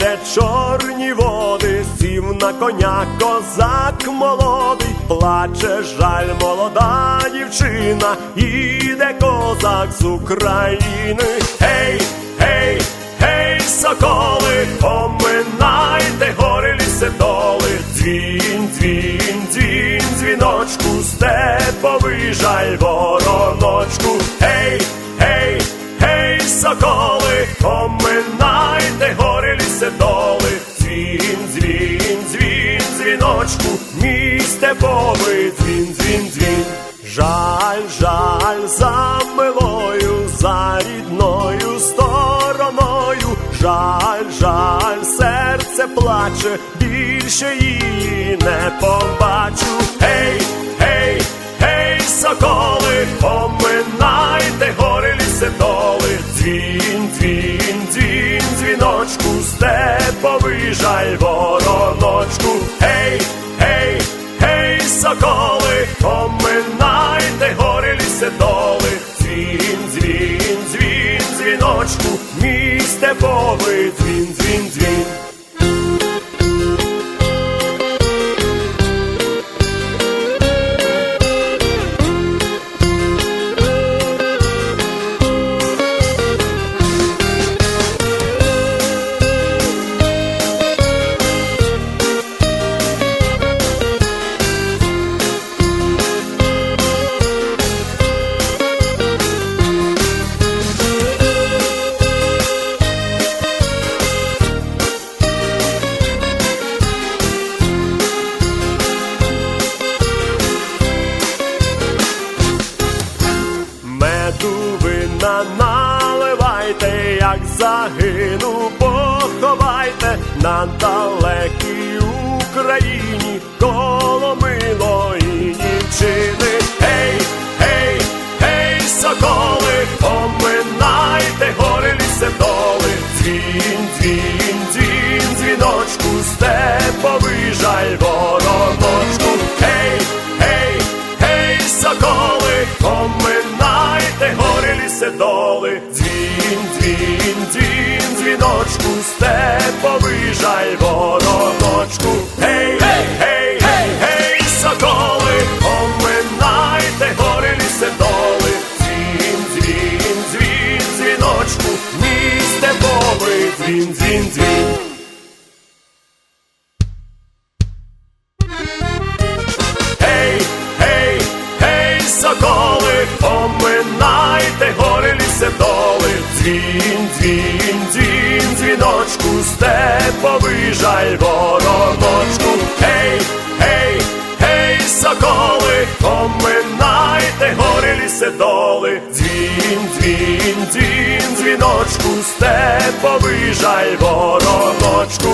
де чорні води, сів на коня козак молодий, плаче жаль молода дівчина, іде козак з України. Гей, гей, гей, соколи, поминайте гори ліси доли, дзвін, дзвін, дзвін, дзвіночку, степовий жаль вороночку. Гей, гей, гей, соколи, поминайте мій степовий дзвін, дзвін, дзвін. Жаль, жаль за милою, за рідною стороною, жаль, жаль, серце плаче, більше її не побачу. Гей, гей, гей, соколи, поминайте доли, дзвін, дзвін, дзвін, дзвіночку, мій степовий дзвін, дзвін, дзвін. Як загину, поховайте на далекій Україні коло милої дівчини. Гей, гей, гей, соколи, поминайте гори ліси доли, дзвін, дзвін, дзвін, дзвіночку, степовий жаль вороночку. Гей, гей, гей, соколи, поминайте гори ліси доли, гори ліси доли, дзвін, дзвін, дзвін, дзвіночку, степовий жаль вороночку. Гей, гей, гей, соколи, поминайте гори ліси доли, дзвін, дзвін, дзвін, дзвіночку, степовий жаль вороночку.